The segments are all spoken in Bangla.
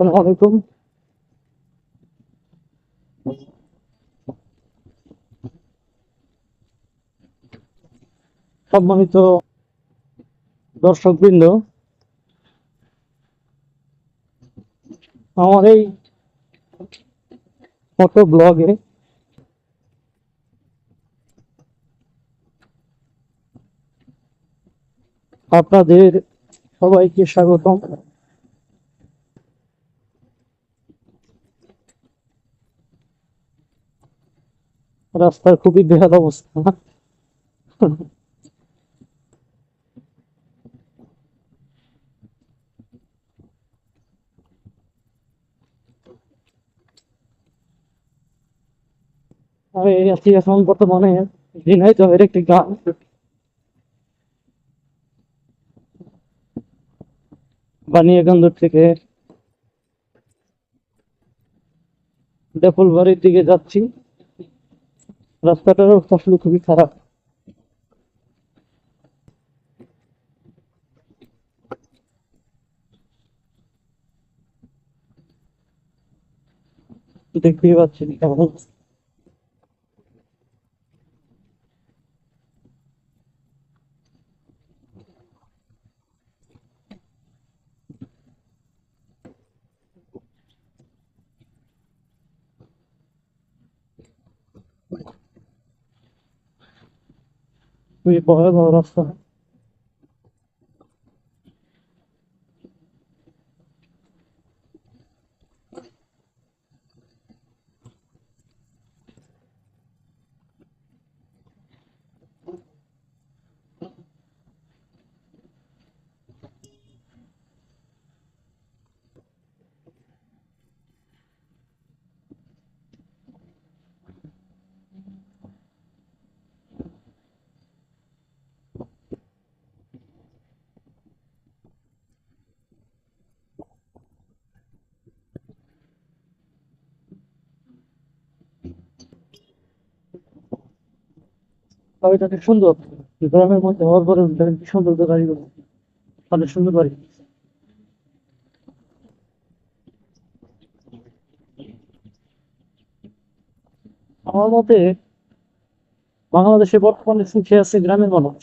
আসসালামু আলাইকুম। সম্মানিত দর্শকবৃন্দ আমার এই ফটো ব্লগে আপনাদের সবাইকে স্বাগতম। রাস্তার খুবই বেহাল অবস্থা। আমি আছি এখন বর্তমানে ঝিনাইদহের একটি গ্রাম বানিয়াগঞ্জ থেকে ডেপুল বাড়ির দিকে যাচ্ছি। রাস্তাটার আসলে খুবই খারাপ। দেখতেই পাচ্ছেন কেমন অবস্থা। খুবই ভয়াবহ রাস্তা বাড়িটা অনেক সুন্দর গ্রামের মধ্যে হওয়ার পরে কি সুন্দর গাড়িগুলো অনেক সুন্দর বাড়ি। আমার মতে বাংলাদেশে বর্তমানে সুখে আছে গ্রামের মানুষ।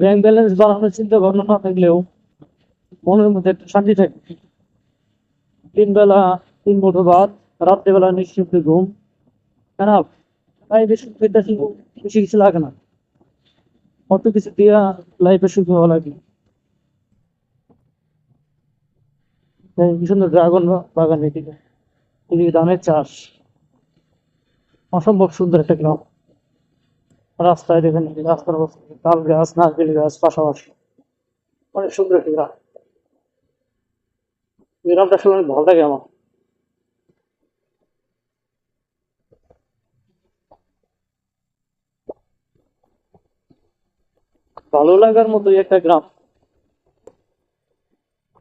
ব্যাংক ব্যালেন্স বাড়ানোর চিন্তা ভাবনা না থাকলেও মনের মধ্যে একটা শান্তি থাকে। তিন বেলা তিন মুঠো ভাত রাত্রেবেলা নিশ্চিন্তে ঘুম খারাপ। তাই বেশি পেতে বেশি কিছু লাগে না। অত কিছু দিয়া লাইফে সুখ হওয়া লাগে সুন্দর ড্রাগন বাগান এদিকে এদিকে ধানের চাষ। অসম্ভব সুন্দর একটা গ্রাম। রাস্তায় দেখেন রাস্তার অবস্থা। তাল গাছ, নারকেল গাছ, পাশাপাশি। অনেক সুন্দর একটা গ্রাম। গ্রামটা আসলে অনেক ভালো লাগে আমার। ভালো লাগার মতোই একটা গ্রাম।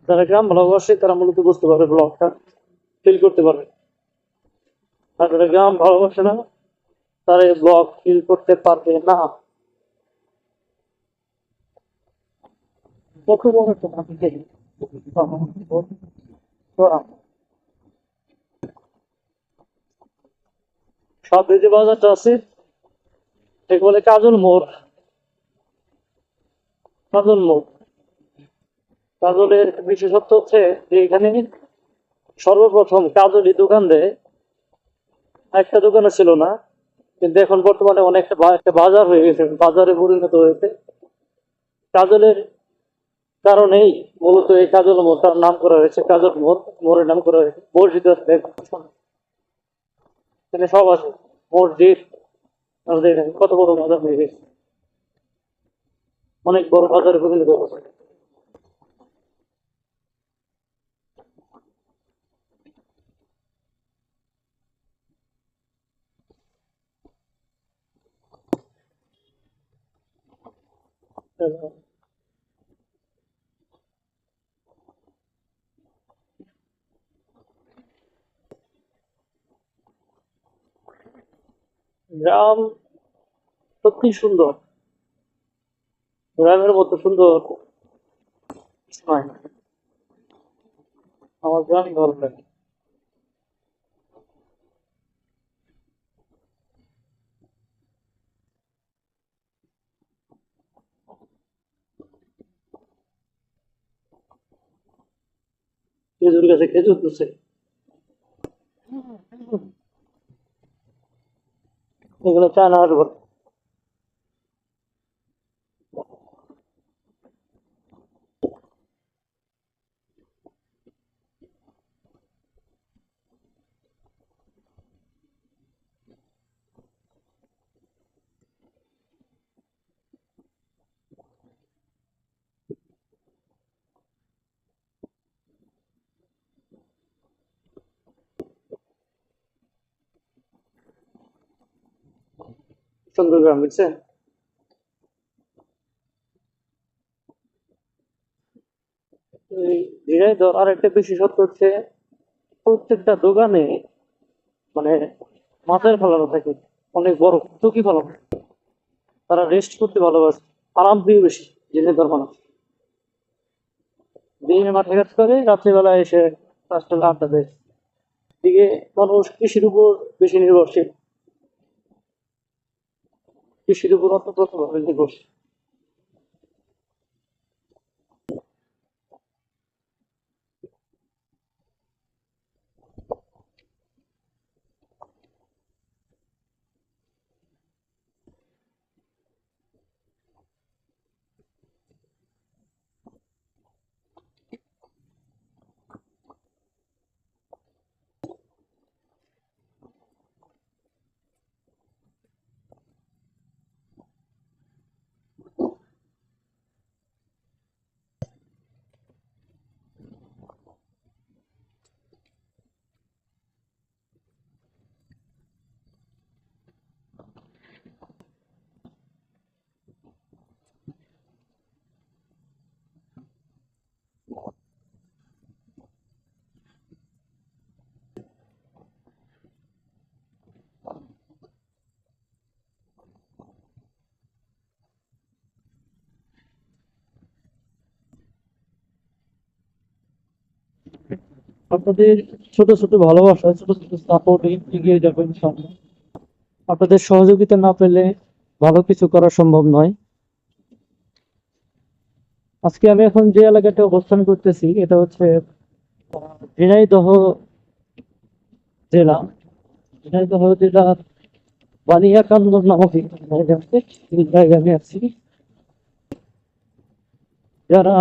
যারা গ্রাম ভালোবাসে, তারা মূলত বুঝতে পারবে ব্লগটা ফিল করতে পারবে। আর যারা গ্রাম ভালোবাসে না, তারা ব্লগ ফিল করতে পারবে না। সব যে বাজারটা আছে, একে বলে কাজল মোড়। মোড় কাজলের বিশেষত্ব হচ্ছে যে এখানে সর্বপ্রথম কাজলি দোকান দেয় একটা দোকানে ছিল না। কিন্তু এখন বর্তমানে অনেকটা একটা বাজার হয়ে গেছে, বাজারে পরিণত হয়েছে। কাজলের কারণেই মূলত এই কাজল মোড়, তার নাম করা হয়েছে কাজল মোড়, মোড়ের নাম করা হয়েছে মসজিদ সব আছে, মসজিদ, আমাদের কত বড় বাজার হয়ে গেছে। অনেক বড় বাজারে পরিণত গ্রাম সত্যি সুন্দর। গ্রামের মতো সুন্দর। আমার গ্রামই ভালো লাগে। খেজুর গাছে খেজুর তুলছে এগুলো চায়না হাট বলে সুন্দর গ্রাম বুঝছে ঝিনাইদহ আর একটা বিশেষত্ব হচ্ছে প্রত্যেকটা দোকানে মানে মাছের ফেলানো থাকে, অনেক বড় চকি ফেলানো তারা রেস্ট করতে ভালোবাসে, আরাম প্রিয় বেশি ঝিনাইদহ মানুষ। দিনে মাঠে কাজ করে রাত্রিবেলা এসে পাঁচটা আড্ডা দেয়। দিকে মানুষ কৃষির উপর বেশি নির্ভরশীল। কৃষির উপর অতপ্রতভাবে নির্ভরশীল আপনাদের ছোট ছোট ভালোবাসা, ছোট ছোট সাপোর্ট এগিয়ে যাবেন সামনে আপনাদের সহযোগিতা না পেলে ভালো কিছু করা সম্ভব নয়। আজকে আমি এখন যে এলাকাতে অবস্থান করতেছি, এটা হচ্ছে ঝিনাইদহ জেলা। ঝিনাইদহ জেলা বানিয়াকান্দ নামক জায়গায় আমি আছি। যারা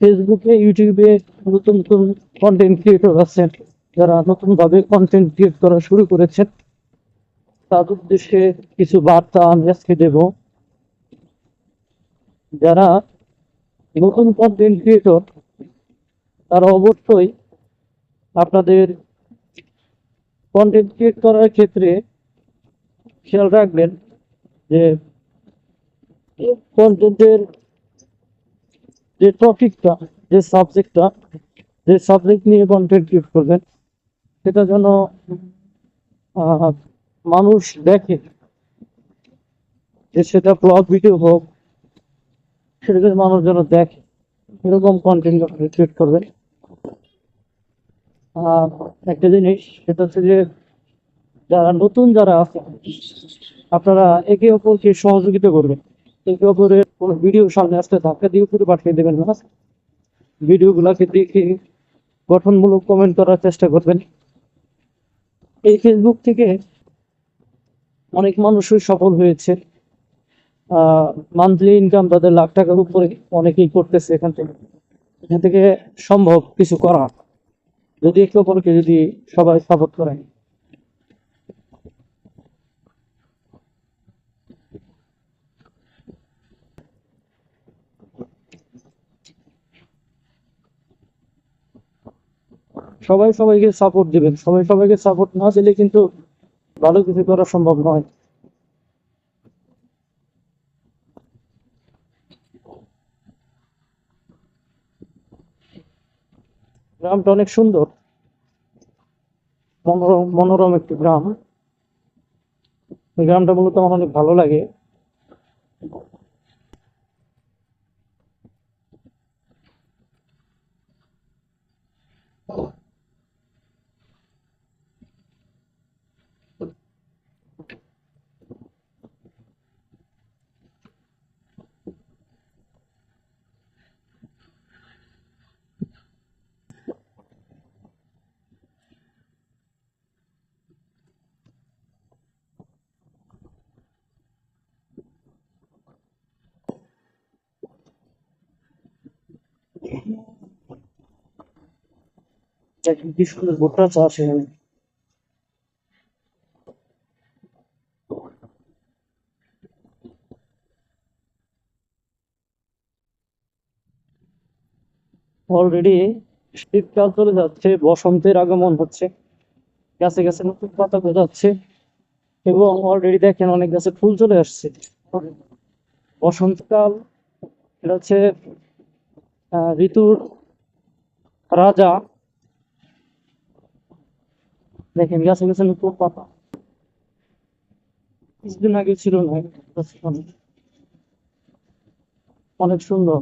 ফেসবুকে ইউটিউবে নতুন নতুন কন্টেন্ট ক্রিয়েটর আছেন। যারা নতুনভাবে কন্টেন্ট ক্রিয়েট করা শুরু করেছেন, তাদের উদ্দেশ্যে কিছু বার্তা আমি আজকে দেব। যারা নতুন কন্টেন্ট ক্রিয়েটর তারা অবশ্যই আপনাদের কন্টেন্ট ক্রিয়েট করার ক্ষেত্রে খেয়াল রাখবেন যে কন্টেন্টের যে টপিকটা যে সাবজেক্টটা যে সাবজেক্ট নিয়ে কন্টেন্ট ক্রিয়েট করবেন, সেটা যেন মানুষ দেখে। যে সেটা ব্লগ ভিডিও হোক, সেটা যেন মানুষ যেন দেখে। এরকম কন্টেন্ট ক্রিয়েট করবেন। আর একটা জিনিস, সেটা হচ্ছে যে, যারা নতুন যারা আছে, আপনারা একে অপরকে সহযোগিতা করবেন। একে অপরের কোনো ভিডিও সামনে আসতে ধাক্কা দিয়ে উপরে পাঠিয়ে দেবেন না ভিডিওগুলোকে দেখে গঠনমূলক কমেন্ট করার চেষ্টা করবেন। এই ফেসবুক থেকে অনেক মানুষই সফল হয়েছে। মান্থলি ইনকাম তাদের লাখ টাকার উপরে অনেকেই করতেছে এখান থেকে। এখান থেকে সম্ভব কিছু করা। যদি একে অপরকে যদি সবাই সাপোর্ট করে সবাই সবাইকে সাপোর্ট দিবেন। সবাই সবাইকে সাপোর্ট না দিলে কিন্তু ভালো কিছু করা সম্ভব নয়। গ্রামটা অনেক সুন্দর। মনোরম মনোরম একটি গ্রাম। এই গ্রামটা মূলত আমার অনেক ভালো লাগে। কি সুন্দর ভুট্টা অলরেডি শীতকাল চলে যাচ্ছে, বসন্তের আগমন হচ্ছে। গাছে গাছে নতুন পাতা গজাচ্ছে এবং অলরেডি দেখেন অনেক গাছে ফুল চলে আসছে। বসন্তকাল, এটা হচ্ছে ঋতুর রাজা। দেখেন গাছে গাছে নতুন পাতা কিছুদিন আগে ছিল না, অনেক- সুন্দর।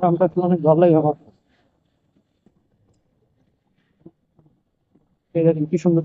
গ্রামটা অনেক ভালো লাগে আমার। দেখেন কি সুন্দর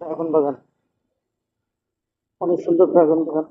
ড্রাগন বাগান অনেক সুন্দর ড্রাগন বাগান।